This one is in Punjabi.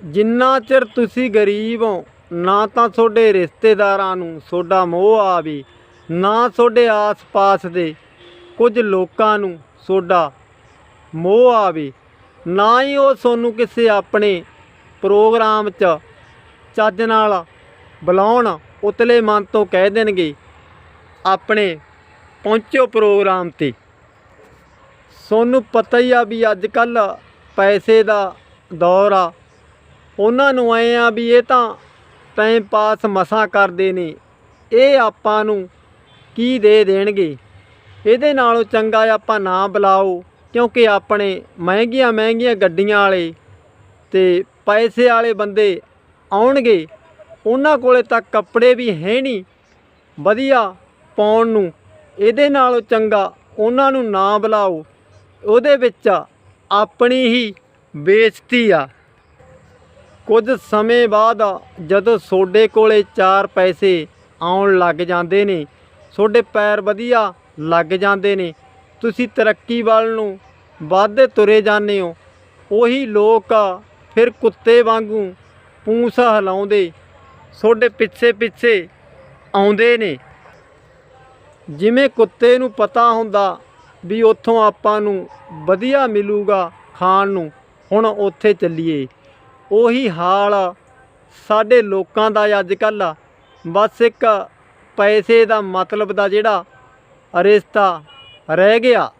ਜਿੰਨਾ ਚਿਰ ਤੁਸੀਂ ਗਰੀਬ ਹੋ, ਨਾ ਤਾਂ ਤੁਹਾਡੇ ਰਿਸ਼ਤੇਦਾਰਾਂ ਨੂੰ ਤੁਹਾਡਾ ਮੋਹ ਆਵੇ, ਨਾ ਤੁਹਾਡੇ ਆਸ-ਪਾਸ ਦੇ ਕੁਝ ਲੋਕਾਂ ਨੂੰ ਤੁਹਾਡਾ ਮੋਹ ਆਵੇ, ਨਾ ਹੀ ਉਹ ਤੁਹਾਨੂੰ ਕਿਸੇ ਆਪਣੇ ਪ੍ਰੋਗਰਾਮ 'ਚ ਚੱਜ ਨਾਲ ਬੁਲਾਉਣ, ਉਤਲੇ ਮਨ ਤੋਂ ਕਹਿ ਦੇਣਗੇ, ਆਪਣੇ ਪਹੁੰਚੋ ਪ੍ਰੋਗਰਾਮ ਤੇ। ਸੋਨੂੰ ਪਤਾ ਹੀ ਆ ਵੀ ਅੱਜ ਕੱਲ ਪੈਸੇ ਦਾ ਦੌਰ ਆ ਉਹਨਾਂ ਨੂੰ ਐ ਆ ਵੀ ਇਹ ਤਾਂ ਟਾਈਮ ਪਾਸ ਮਸਾਂ ਕਰਦੇ ਨੇ। ਇਹ ਆਪਾਂ ਨੂੰ ਕੀ ਦੇ ਦੇਣਗੇ? ਇਹਦੇ ਨਾਲੋਂ ਚੰਗਾ ਆਪਾਂ ਨਾ ਬੁਲਾਓ, ਕਿਉਂਕਿ ਆਪਣੇ ਮਹਿੰਗੀਆਂ ਮਹਿੰਗੀਆਂ ਗੱਡੀਆਂ ਵਾਲੇ ਤੇ ਪੈਸੇ ਵਾਲੇ ਬੰਦੇ ਆਉਣਗੇ। ਉਹਨਾਂ ਕੋਲੇ ਤਾਂ ਕੱਪੜੇ ਵੀ ਹੈ ਨਹੀਂ। ਵਧੀਆ ਪਾਉਣ ਨੂੰ ਇਹਦੇ ਨਾਲੋਂ ਚੰਗਾ ਉਹਨਾਂ ਨੂੰ ਨਾ ਬੁਲਾਓ। ਉਹਦੇ ਵਿੱਚ ਆਪਣੀ ਹੀ ਬੇਇੱਜ਼ਤੀ ਆ। ਕੁਝ ਸਮੇਂ ਬਾਅਦ ਜਦੋਂ ਤੁਹਾਡੇ ਕੋਲੇ ਚਾਰ ਪੈਸੇ ਆਉਣ ਲੱਗ ਜਾਂਦੇ ਨੇ ਤੁਹਾਡੇ ਪੈਰ ਵਧੀਆ ਲੱਗ ਜਾਂਦੇ ਨੇ, ਤੁਸੀਂ ਤਰੱਕੀ ਵੱਲ ਨੂੰ ਵੱਧਦੇ ਤੁਰੇ ਜਾਂਦੇ ਹੋ। ਉਹੀ ਲੋਕ ਫਿਰ ਕੁੱਤੇ ਵਾਂਗੂ ਪੂੰਸ ਹਿਲਾਉਂਦੇ ਤੁਹਾਡੇ ਪਿੱਛੇ ਪਿੱਛੇ ਆਉਂਦੇ ਨੇ। ਜਿਵੇਂ ਕੁੱਤੇ ਨੂੰ ਪਤਾ ਹੁੰਦਾ ਵੀ ਉੱਥੋਂ ਆਪਾਂ ਨੂੰ ਵਧੀਆ ਮਿਲੂਗਾ ਖਾਣ ਨੂੰ, ਹੁਣ ਉੱਥੇ ਚੱਲੀਏ। ਉਹੀ ਹਾਲ ਸਾਡੇ ਲੋਕਾਂ ਦਾ ਅੱਜ ਕੱਲ੍ਹ ਬਸ ਇੱਕ ਪੈਸੇ ਦਾ ਮਤਲਬ ਦਾ ਜਿਹੜਾ ਰਿਸ਼ਤਾ ਰਹਿ ਗਿਆ।